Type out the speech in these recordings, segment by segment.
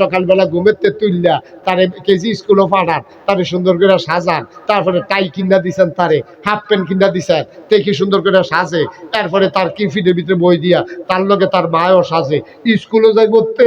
সকালবেলা ঘুমের তে তুললা তারে কেজি স্কুলও পাঠান তারে সুন্দর করে সাজান, তারপরে টাই কিনা দিছেন তারে হাফ প্যান্ট কিনা দিছেন, তে সুন্দর করে সাজে, তারপরে তার কি ফিটের ভিতরে বই দিয়া, তার লগে তার মায়ও সাজে স্কুলও যাই বলতে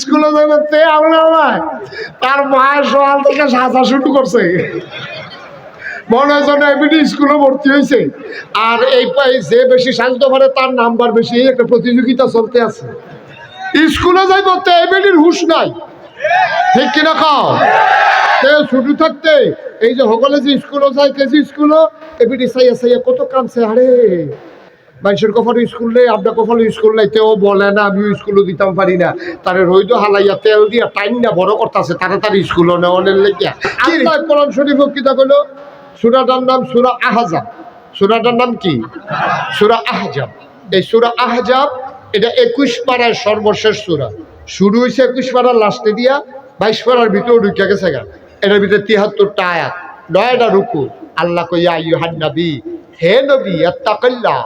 স্কুলে যাবে তে আমরা তার মায়ের সকাল থেকে সাজা শুরু করছে। মনে হয় যেন এমনি স্কুলে ভর্তি হয়েছে। আর এই যে বেশি সাজতে পারে তার নাম্বার বেশি এই একটা প্রতিযোগিতা চলতে আছে। স্কুলে যাই বলতে এমনির হুশ নাই। ঠিক কিনা খাও তে ছুটি থাকতে এই যে সকলে যে স্কুলে যায় কেজি স্কুলও এমনি সাইয়া সাইয়া কত কামছে আরে! মানুষের কখনো স্কুল নেই আপনার কখনো স্কুল নেই তেও বলে না আমিও স্কুলও দিতাম পারি না। তারে রইদ হালাইয়া তেল দিয়া টাইম না বড় করতেছে তাড়াতাড়ি স্কুলও নেওয়ানের লেগিয়া। আল্লাহ কোরআন শরীফ কিতা কইলো সুরাটার নাম সুরা আহজাব। সুরাটার নাম কি? সুরা আহজাব। এই সুরা আহজাব, এটা একুশ পাড়ার সর্বশেষ সুরা। শুরু হয়েছে একুশ পাড়ার লাস্টে দিয়া, বাইশ পাড়ার ভিতরে ঢুকে গেছে গা। এটার ভিতরে তিয়াত্তরটা আয়াত। নয়টা রুকু। আল্লাহ কইয়া ইউহান নবী, হে নবী, আত্তাকাল্লাহ।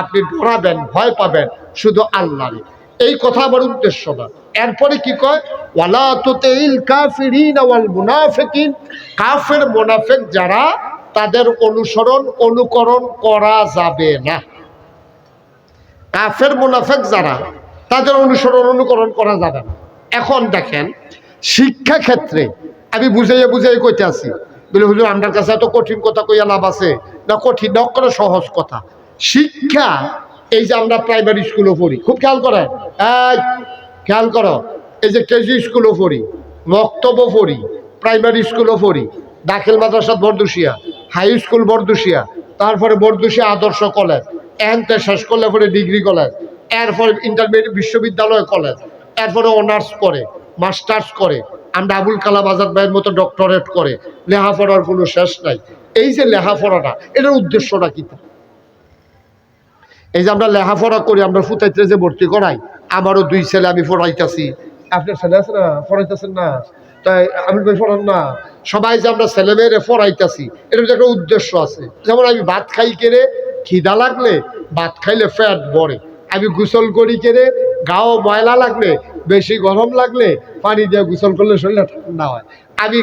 আপনি ডরাবেন, ভয় পাবেন, শুধু আল্লাহরে এই কথা আমার উদ্দেশ্য না। এরপরে কি কয়? ওয়ালা তুতিল কাফিরিন ওয়াল মুনাফিকিন। কাফের মুনাফিক যারা তাদের অনুসরণ, অনুকরণ করা যাবে না। কাফের, মুনাফিক যারা, তাদের অনুসরণ, অনুকরণ করা যাবে না। এখন দেখেন, শিক্ষা ক্ষেত্রে আমি বুঝাইয়া বুঝাই কইতে আছি, বলে, হুজুর আমার কাছে এত কঠিন কথা কইয়া লাভ আছে। না, কঠিন, না করে সহজ কথা। শিক্ষা, এই যে আমরা প্রাইমারি স্কুলে পড়ি, খুব খেয়াল এই, খেয়াল করো, এই যে কেজি স্কুলে পড়ি মক্তব্য পড়ি, প্রাইমারি স্কুলও পড়ি, দাখিল মাদ্রাসা বরদুশিয়া হাই স্কুল বরদুশিয়া, তারপরে বরদুশিয়া আদর্শ কলেজ, এনতে শেষ করলে পরে ডিগ্রি কলেজ, এরপরে ইন্টারমিডিয়েট বিশ্ববিদ্যালয় কলেজ, এরপরে অনার্স করে, মাস্টার্স করে, আমরা আবুল কালাম আজাদ ভাইয়ের মতো ডক্টরেট করে, লেখাপড়ার কোনো শেষ নাই। এই যে লেখাপড়াটা, এটার উদ্দেশ্যটা কি? এই যে আমরা লেখাপড়া করি, আমরা ফুতাইতে যে ভর্তি করাই, আমারও দুই ছেলে আমি পড়াইতেছি। আপনার ছেলে আছে না? পড়াইতেছেন না? তাই আমি ভাই না? সবাই যে আমরা ছেলে মেয়েরে পড়াইতেছি, এটার একটা উদ্দেশ্য আছে। যেমন আমি ভাত খাই কেড়ে, খিদা লাগলে ভাত খাইলে ফ্যাট বড়ে আমি গোসল করি কেড়ে, গাও ময়লা লাগলে, বেশি গরম লাগলে পানি দিয়ে গোসল করলে শরীরটা ঠান্ডা হয়। আমি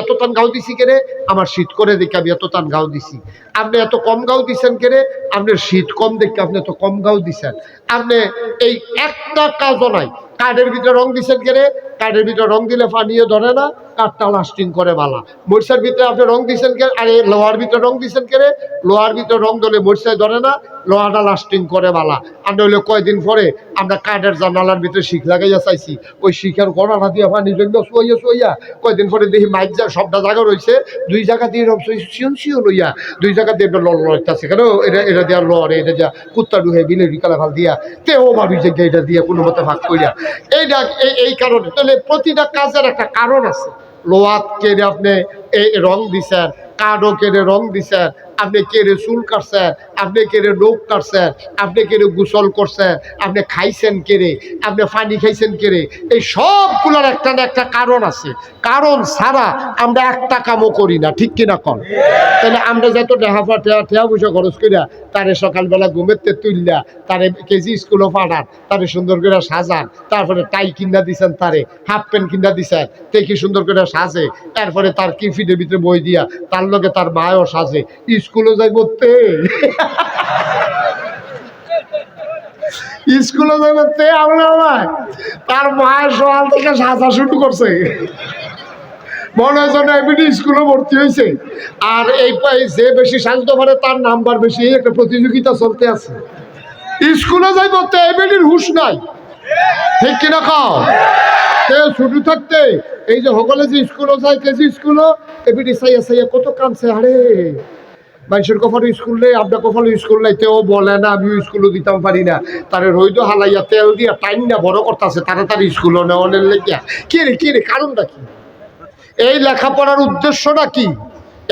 এত টান গাও দিছি কেড়ে, আমার শীত করে দেখে আমি এত টান গাও দিছি। আপনি এত কম গাও দিছেন কেড়ে আপনার শীত কম দেখে আপনি এত কম গাও দিছেন। আপনি এই একটা কাজও নাই, কাঠের ভিতরে রং দিছেন কেড়ে কাঠের ভিতরে রং দিলে পানিও ধরে না, কাঠটা লাস্টিং করে বালা। মরিচার ভিতরে আপনি রং দিছেন কে? আরে, লোহার ভিতরে রং দিছেন কেড়ে লোহার ভিতরে রং দিলে মরিচায় ধরে না, লোহাটা লাস্টিং করে বালা। আর নইলে কয়দিন পরে আমরা কাঠের জানালার ভিতরে শিখ লাগাইয়া চাইছি। ওই শিখের গড়াটা দিয়ে পানি জন্য শুয়াইয়া শুয়াইয়া কয়দিন পরে দেখি মাইক যা সবটা জায়গা রয়েছে দুই জায়গা দিয়ে রব শিয়ন শিয়ন লইয়া দুই জায়গা দিয়ে লড় লড়তেছে কেন? এটা এটা দিয়া লড় এটা দিয়া কুত্তা ডুহে বিলে বিকালে ভালো দিয়া। তেও ভাবি যে এটা দিয়ে কোনো মতে ভাগ করিয়া এইটা এই- এই কারণে তাহলে প্রতিটা কাজের একটা কারণ আছে। লোহাত কেড়ে আপনি এই রং দিছেন, কাঠও কেড়ে রং দিছেন আপনি কেড়ে চুল কাটছেন? আপনি কেড়ে নখ কাটছেন? আপনি কেড়ে গোসল করছেন? আপনি খাইছেন কেড়ে আপনি পানি খাইছেন কেড়ে এই সবগুলোর একটা না একটা কারণ আছে। কারণ ছাড়া আমরা একটা কামও করি না, ঠিক কিনা কন? তাহলে আমরা যত টেহাফা টেহা টেহা পয়সা খরচ করিয়া তারে সকালবেলা ঘুমের তে তুললা তারে কেজি স্কুলও পাঠান, তারে সুন্দর করে সাজান, তারপরে টাই কিনা দিছেন তারে, হাফ প্যান্ট কিনা দিছেন কি সুন্দর করে সাজে, তারপরে তার কিফিটের ভিতরে বই দিয়া, তার লগে তার মায়ও সাজে স্কুলে যাই বলতে স্কুলে যাই বলতে আমরা। তার মায়ের সকাল থেকে সাজা শুরু করছে। মনে হয় যেন এমনি স্কুলে ভর্তি হয়েছে। আর এই যে বেশি সাজতে পারে, তার নাম্বার বেশি এই একটা প্রতিযোগিতা চলতে আছে। স্কুলে যাই বলতে এমনির হুশ নাই। ঠিক কিনা খাও তে ছুটি থাকতে, এই যে সকলে যে স্কুলে যায়, কেজি স্কুলও, এমনি সাইয়া সাইয়া কত কামছে আরে। মানুষের কখনো স্কুল নেই আপনার কখনো স্কুল নেই, তেও বলে না আমি স্কুলও দিতাম পারি না। তারে রইদ হালাইয়া তেল দিয়া টাইম না বড় করতেছে, তাড়াতাড়ি স্কুলও নেওয়ানের লেগিয়া। কি রে কি রে, কারণটা কি? এই লেখাপড়ার উদ্দেশ্যটা কি?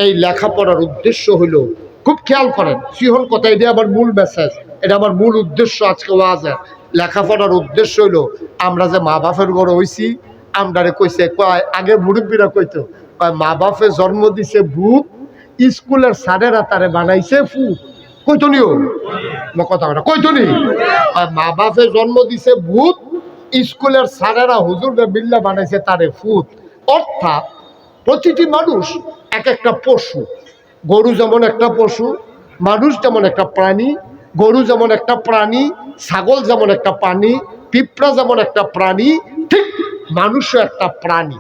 এই লেখাপড়ার উদ্দেশ্য হইল, খুব খেয়াল করেন সিহন কথা, এটা আমার মূল মেসেজ এটা আমার মূল উদ্দেশ্য আজকে ওয়াজের লেখাপড়ার উদ্দেশ্য হইল, আমরা যে মা বাপের ঘরে হইছি, আমরারে কইছে, কয় আগে মুরব্বীরা কইতো মা বাপে জন্ম দিছে ভূত স্কুলের স্যারেরা তারে বানাইছে, ফু। কইতো নিও আমার কথা কথা কই তুমি? আর মা বাপে জন্ম দিছে ভূত, স্কুলের স্যারেরা হুজুররা বিল্লা বানাইছে তারে ফুত অর্থাৎ প্রতিটি মানুষ এক একটা পশু। গরু যেমন একটা পশু, মানুষ যেমন একটা প্রাণী, গরু যেমন একটা প্রাণী, ছাগল যেমন একটা প্রাণী, পিঁপড়া যেমন একটা প্রাণী, ঠিক মানুষও একটা প্রাণী।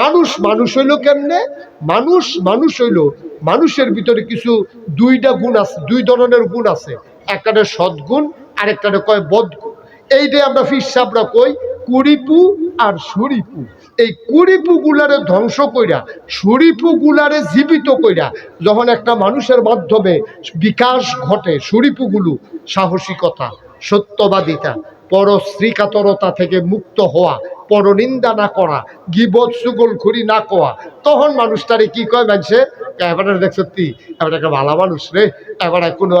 মানুষ মানুষ হইল কেমনে? মানুষ মানুষ হইল, মানুষের ভিতরে কিছু দুইটা গুণ আছে, দুই ধরনের গুণ আছে। একটাতে সদ্গুণ আর একটাতে কয় বদগুণ। এইটাই আমরা ফিসাবরা কই, কুড়িপু আর সুরিপু। এই কুড়িপু গুলারে ধ্বংস কইরা সুরিপু গুলারে জীবিত কইরা, যখন একটা মানুষের মাধ্যমে বিকাশ ঘটে, সুরিপুগুলো সাহসিকতা, সত্যবাদিতা পরশ্রীকাতরতা থেকে মুক্ত হওয়া, পরনিন্দা না করা, গিবত সুগল খুরি না কোয়া। তখন মানুষটারে কি কয় মানুষে? এবারে দেখ সত্যি এবার একটা ভালো মানুষ রে। এবারে কোনো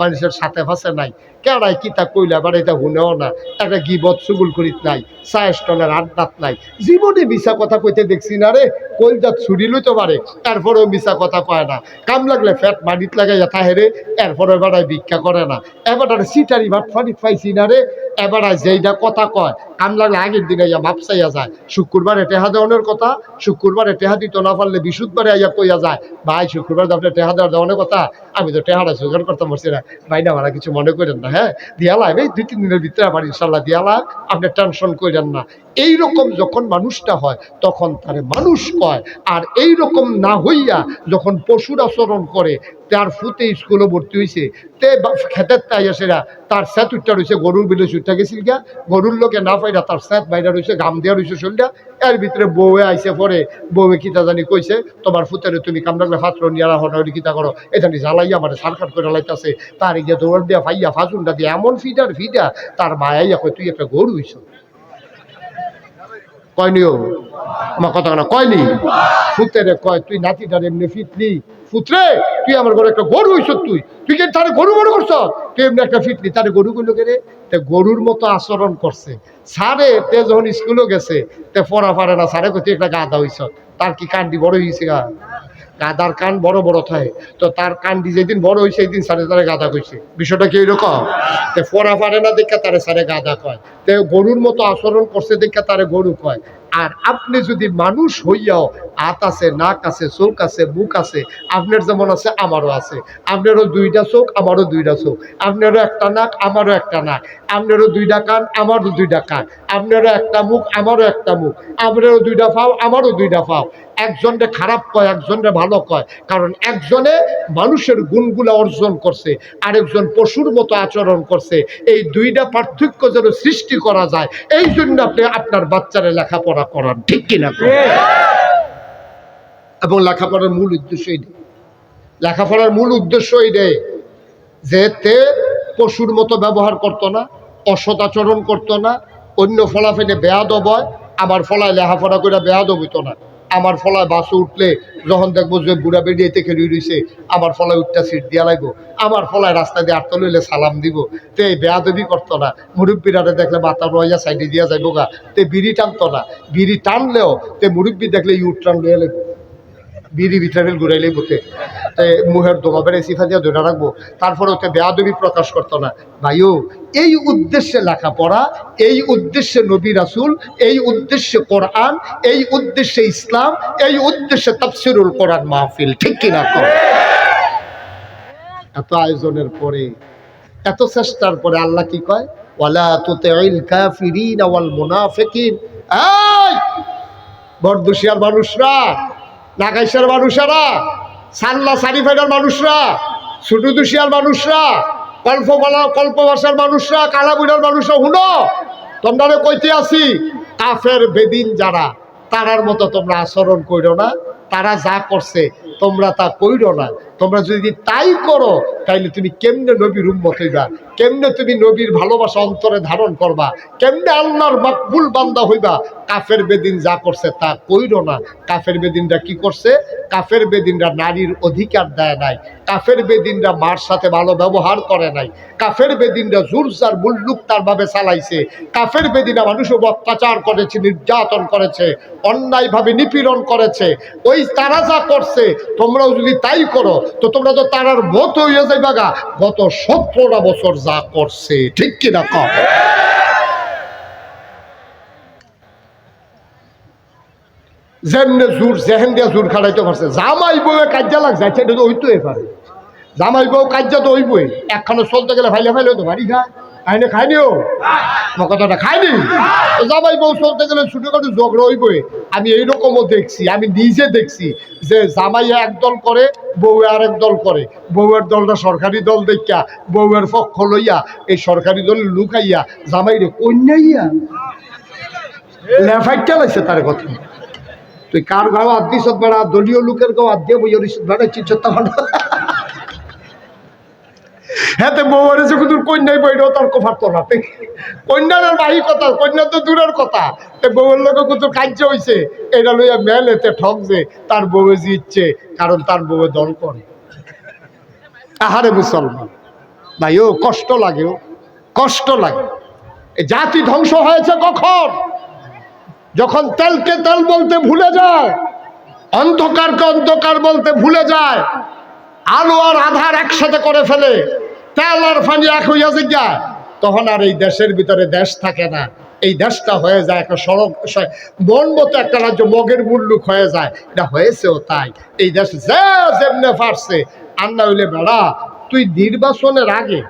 মানুষের সাথে ফাঁসে নাই। কেড়াই কি তা কইলে এটা শুনেও না। একটা গিবত সুগুল করিত নাই সায়স্টনের আড্ডাত নাই। জীবনে মিশা কথা কইতে দেখছি না রে, কলজাত ছুরি লইতে পারে এরপরেও মিশা কথা কয় না। কাম লাগলে ফ্যাট মাটিত লাগাইয়া থাহে রে এরপরে এবারে ভিক্ষা করে না। এবারে সিটারি ভাত ফাটিত পাইছি না রে, এবারে যেইটা কথা কয়, কাম লাগলে আগের দিনে ইয়া মাপ চাইয়া যায়। শুক্রবারে টেহা দেওয়ানোর কথা, শুক্রবারে টেহা দিত না পারলে বিশুদ্ধবারে আইয়া কইয়া যায়। ভাই, শুক্রবার আপনি টেহা দেওয়ার দেওয়ানোর কথা, আমি তো টেহাটা জোগাড় করতে পারছি না। ভাই, না আমার কিছু মনে করেন না। হ্যাঁ দিয়ালা এই দুই, তিন দিনের ভিতরে আবার ইনশাল্লাহ দিয়ালা আপনি টেনশন করেন না। এইরকম যখন মানুষটা হয়, তখন তার মানুষ কয়। আর এই রকম না হইয়া যখন পশুর আচরণ করে, তার ফুতে স্কুলে ভর্তি হয়েছে তে খেতে খেতের তাই আসেরা তার স্যাত উঠটা রয়েছে গরুর বিলে উঠটা গেছিল গিয়া, গরুর লোকে না পাইরা তার স্যাত বাইরা রয়েছে ঘাম দেওয়া রয়েছে শরীরটা, এর ভিতরে বউয়ে আইসে পরে, বউয়ে কিতা জানি কইছে, তোমার ফুতেরে তুমি কামড়ালে ফাত্র নিয়ে হন হলে কিতা করো? এখানে জ্বালাই মানে সারখাট করে লাইতেছে, তার গিয়ে দৌড় দিয়া ফাইয়া ফাজুনটা দিয়ে, এমন ফিডার, ফিডা, তার মায়াইয়া কই তুই একটা গরু হইছ। কয়নিও আমার কথা না কয়নি ফুতেরে কয়, তুই নাতিটার এমনি ফিটলি ফুতরে তুই আমার ঘরে একটা গরু হইছ তুই। তুই যে তারে গরু মনে করছ তুই এমনি একটা ফিটলি তারে গরু গুলো রে? তে গরুর মতো আচরণ করছে। সারে, তে যখন স্কুলে গেছে, তে পড়া পারে না, সারে কই একটা গাদা হইছ তার কি কান্ডি বড় হয়েছে গা? গাদার কান বড় বড় থাকে। তো তার কান্ডি যেদিন বড় হয়েছে সেই দিন সারে তারে গাদা কইছে। বিষয়টা কি এরকম তে পড়া পারে না দেখা তারে সারে গাদা কয়। তে গরুর মতো আচরণ করছে দেখা তারে গরু কয়। আর আপনি যদি মানুষ হইয়াও হাত আছে, নাক আছে, চোখ আছে, মুখ আছে, আপনার যেমন আছে, আমারও আছে। আপনারও দুইটা চোখ, আমারও দুইটা চোখ। আপনারও একটা নাক, আমারও একটা নাক। আপনারও দুইটা কান, আমারও দুইটা কান। আপনারও একটা মুখ, আমারও একটা মুখ। আপনারও দুইটা পাও আমারও দুইটা পাও একজনরে খারাপ কয়, একজনরে ভালো কয়। কারণ একজনে মানুষের গুণগুলো অর্জন করছে, আরেকজন পশুর মতো আচরণ করছে। এই দুইটা পার্থক্য যেন সৃষ্টি করা যায়, এই জন্য আপনি আপনার বাচ্চারে লেখাপড়া করান, ঠিক কিনা? এবং লেখাপড়ার মূল উদ্দেশ্য এই লেখাপড়ার মূল উদ্দেশ্য এই যে তে পশুর মতো ব্যবহার করতো না, অসৎ আচরণ করতো না, অন্য ফলাফেলে বেয়াদব হয় আমার ফলায় লেখাপড়া করে বেয়াদব হইতো না। আমার ফলায় বাসে উঠলে যখন দেখব যে বুড়া বেরিয়েতে খেলি রয়েছে আমার ফলায় উঠটা সিট দিয়া লাগবো, আমার ফলায় রাস্তা দিয়ে আটটা লইলে সালাম দিব। তে বেয়াদবি করতো না, মুরব্বীরারে দেখলে মাথা রয়া সাইডে দিয়া যাইব গা তে বিড়ি টানতো না। বিড়ি টানলেও তে মুরব্বী দেখলে ইউট টান লইয়া লাগবো। বিড়ি ভিটামিন ঘুরাইলেই বসে তাই মুহের দোমা বেড়ে সিফা দিয়ে ধরে রাখব তারপরে ওতে বেয়াদবি প্রকাশ করতো না। ভাইও, এই উদ্দেশ্যে লেখাপড়া এই উদ্দেশ্যে নবী রাসুল এই উদ্দেশ্যে কোরআন এই উদ্দেশ্যে ইসলাম এই উদ্দেশ্যে তাফসিরুল কোরআন মাহফিল। ঠিক কিনা এত আয়োজনের পরে, এত চেষ্টার পরে আল্লাহ কি কয়? ওয়ালা তুতিল কাফিরিন ওয়াল মুনাফিকিন। এই! বরদুশিয়ার মানুষরা নাগাইশার মানুষেরা, সাল্লা সারিফাইডার মানুষরা সুটুদুশিয়ার মানুষরা কল্পবালা কল্পবাসার মানুষরা কালাবুড়ার মানুষরা, হুনো? তোমরা কইতে আসি কাফের বেদিন যারা, তারার মতো তোমরা আচরণ কইরো না, তারা যা করছে, তোমরা তা কইরো না। তোমরা যদি তাই করো, তাইলে তুমি কেমনে নবীর উম্মত হইবা? কেমনে তুমি নবীর ভালোবাসা অন্তরে ধারণ করবা? কেমনে আল্লাহর মাকবুল বান্দা হইবা? কাফের বেদিন যা করছে তা কইরো না। কাফের বেদিনরা কি করছে? কাফের বেদিনরা নারীর অধিকার দেয় নাই। কাফের বেদিনরা মার সাথে ভালো ব্যবহার করে নাই। কাফের বেদিনরা জুরজার মুল্লুক তার ভাবে চালাইছে। কাফের বেদিনা মানুষ অত্যাচার করেছে, নির্যাতন করেছে, অন্যায়ভাবে নিপীড়ন করেছে। ওই তারা যা করছে, তোমরাও যদি তাই করো তো তোমরা তো তারার মত হয়ে যাইবা গত সতেরোটা বছর যা করছে, ঠিক কিনা কম যেমনে জোর জেহেন দিয়া জোর খাড়াইতে পারছে। জামাই বউয়ে কাজ্যা লাগছে সেটা তো হইতেই এবার জামাই বউ কাজ্যা তো হইবই। একখানে চলতে গেলে ফাইলে ফাইলে তো বাড়ি খায় খাইনি খাইনিও? আমার কথাটা খাইনি? জামাই বউ চলতে গেলে ছোটখাটো ঝগড়া হইবই। আমি এইরকমও দেখছি আমি নিজে দেখছি যে জামাই একদল করে বউ আর এক দল করে। বউয়ের দলটা সরকারি দল দেখা বউয়ের পক্ষ লইয়া এই সরকারি দল লুকাইয়া জামাই রে কন্যাইয়া লেফাইটা লাগছে তার কথা। তুই কার গাও আদি সত বেড়া দলীয় লোকের গাও আদি বইয়ের বেড়া চিচ্ছতা হ্যাঁ তো বউয়ের তোর কন্যাই বইটাও তার কফার তো না কন্যার বাহি কথা, কন্যা তো দূরের কথা। তো বউয়ের লোকে কত কার্য হয়েছে এটা লইয়া মেল এতে ঠকছে তার বউয়ে জিতছে কারণ তার বউয়ে দল করে। আহারে মুসলমান। ভাই ও, কষ্ট লাগে কষ্ট লাগে। জাতি ধ্বংস হয়েছে কখন? যখন তেলকে তেল বলতে ভুলে যায়, অন্ধকারকে অন্ধকার বলতে ভুলে যায়, আলো আর আধার একসাথে করে ফেলে তেল আর ফানি এক তখন আর এই দেশের ভিতরে দেশ থাকে না। এই দেশটা হয়ে যায় একটা সড়ক মন মতো একটা রাজ্য, মগের মুল্লুক হয়ে যায়। এটা হয়েছেও তাই। এই দেশ যেমনে পারছে। আর না হইলে বেড়া, তুই নির্বাচনের আগে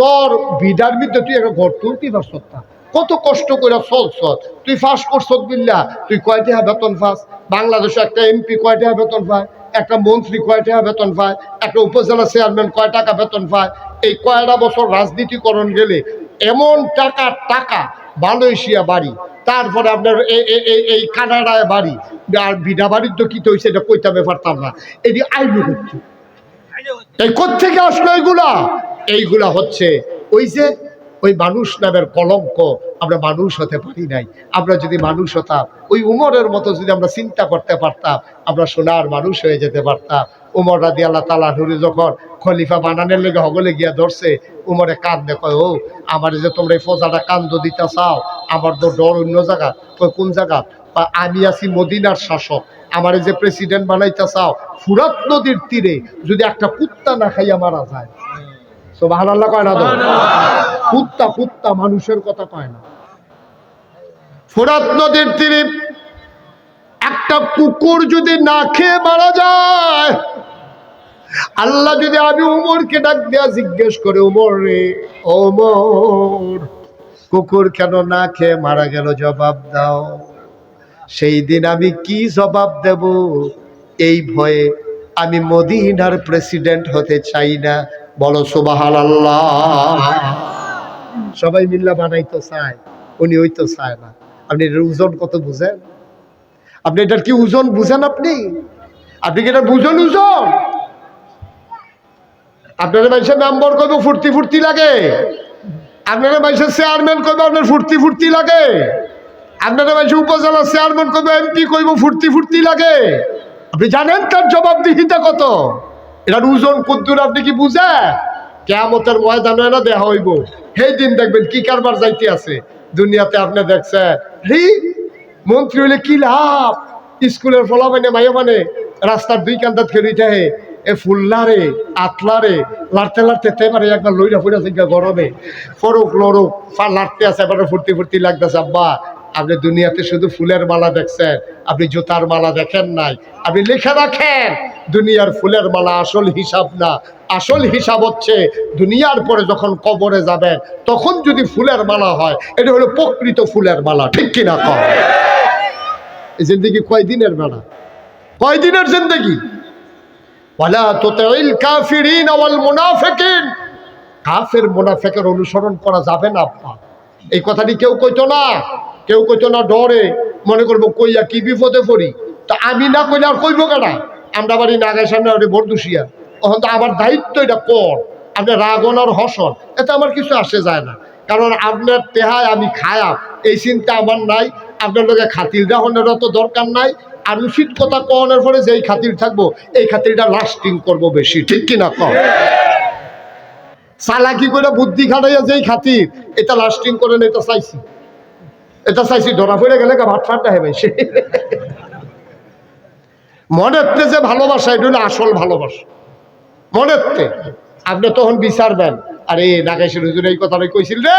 তোর বিদার ভিতরে তুই একটা ঘর তুলতে পারছ না। কত কষ্ট করে চলছ। তুই ফাঁস করছ বিল্লা। তুই কয় টাকা বেতন পাস? বাংলাদেশে একটা এমপি কয় টাকা বেতন পায়? একটা মন্ত্রী কয় টাকা বেতন পায়, একটা উপজেলা চেয়ারম্যান কয় টাকা বেতন পায়, এই কয়টা বছর রাজনীতিকরণ গেলে এমন টাকা টাকা মালয়েশিয়া বাড়ি, তারপরে আপনার এই কানাডায় বাড়ি, আর বিনা বাড়ির তো কি তো হয়েছে এটা কইতে পারতাম না, এটি আইনু হচ্ছে। এই কোথেকে আসলো এইগুলা এইগুলা হচ্ছে ওই যে ওই মানুষ নামের কলঙ্ক আমরা মানুষ হতে পারি নাই। আমরা যদি মানুষ হতাম, ওই উমরের মতো যদি আমরা চিন্তা করতে পারতাম, আমরা সোনার মানুষ হয়ে যেতে পারতাম। উমর রাদি আল্লাহ তালা নুরে যখন খলিফা বানানের লেগে হগলে গিয়া ধরছে, উমরে কান দেখো ও, আমার যে তোমরা এই ফোজাটা কান্দ দিতে চাও, আমার তো ডর অন্য জায়গা। কোন জায়গা? বা আমি আছি মদিনার শাসক। আমার যে প্রেসিডেন্ট বানাইতে চাও, ফুরাত নদীর তীরে যদি একটা কুত্তা না খাইয়া মারা যায়। তো ভালো আল্লাহ কয় না তো? কুত্তা কুত্তা মানুষের কথা কয় না। ফোরাত নদীর তীরে একটা কুকুর যদি না খেয়ে মারা যায়, আল্লাহ যদি আমি উমরকে ডাক দেয়া জিজ্ঞেস করে, উমর রে ওমর কুকুর কেন না খেয়ে মারা গেল? জবাব দাও। সেই দিন আমি কি জবাব দেব? এই ভয়ে আমি মদিনার প্রেসিডেন্ট হতে চাই না। বলো সুবাহাল আল্লাহ সবাই মিল্লা বানাইতো চায়, উনি ওই তো চায় না। আপনি এটার ওজন কত বুঝেন? আপনি এটার কি ওজন বুঝেন আপনি? আপনি কি এটা বুঝেন ওজন? আপনার মানুষের মেম্বর করব ফুর্তি ফুর্তি লাগে। আপনার মানুষের চেয়ারম্যান করব আপনার ফুর্তি ফুর্তি লাগে। আপনারা মানুষ উপজেলা চেয়ারম্যান করব এমপি করব ফুর্তি ফুর্তি লাগে। আপনি জানেন তার জবাবদিহিতা কত? এটার ওজন কদ্দুর আপনি কি বুঝে কেমতের ময়দানে না দেহা হইব। সেই দিন দেখবেন কি কারবার যাইতে আছে। দুনিয়াতে আপনি দেখছেন, হি, মন্ত্রী হইলে কি লাভ? স্কুলের ফলা মানে মাইয়া মানে রাস্তার দুই কান্দাত খেলি থাকে এ ফুল্লারে আতলারে লাড়তে লাড়তে তে পারে একবার লইরা ফুরা থেকে গরমে। ফরুক লড়ুক ফা লাড়তে আছে, এবার ফুর্তি ফুর্তি লাগতেছে, আব্বা। আপনি দুনিয়াতে শুধু ফুলের মালা দেখছেন, আপনি জুতার মালা দেখেন নাই, আপনি লিখে রাখেন দুনিয়ার ফুলের মালা আসল হিসাব না আসল হিসাব হচ্ছে, দুনিয়ার পরে যখন কবরে যাবেন তখন যদি ফুলের মালা হয়, এটা হলো প্রকৃত ফুলের মালা, ঠিক কিনা? কম এই জিন্দগি কয়দিনের বেলা কয়দিনের জিন্দগি? কাফের মুনাফিকের অনুসরণ করা যাবে না আপা এই কথাটি কেউ কইতো না, কেউ কইতো না ডরে, মনে করব কইয়া কি বিপদে পড়ি। তা আমি না কইলে আর কইবো কেনা? আমরা বাড়ি নাগাই সামনে ওরে বরদুশিয়া তখন তো আমার দায়িত্ব এটা কর আপনি রাগন আর হসন। এতে আমার কিছু আসে যায় না। কারণ আপনার তেহায় আমি খায়াম এই চিন্তা আমার নাই। আপনার লোকে খাতির রাহনেরও তো দরকার নাই। আর উচিত কথা কনের পরে যেই খাতির থাকব, এই খাতিরটা লাস্টিং করব বেশি। ঠিক কিনা কম? চালাকি করে বুদ্ধি খাটাইয়া যেই খাতির, এটা লাস্টিং করে না, এটা চাইছি। এটা চাইছি, ধরা পড়ে গেলে ভাত ফাটটা হবে সে মনের যে ভালোবাসা, এটা আসল ভালোবাসা। হচ্ছে আপনি তখন বিচার দেন। আরে নাগেশের হুজুর এই কথাটাই কইছিল রে।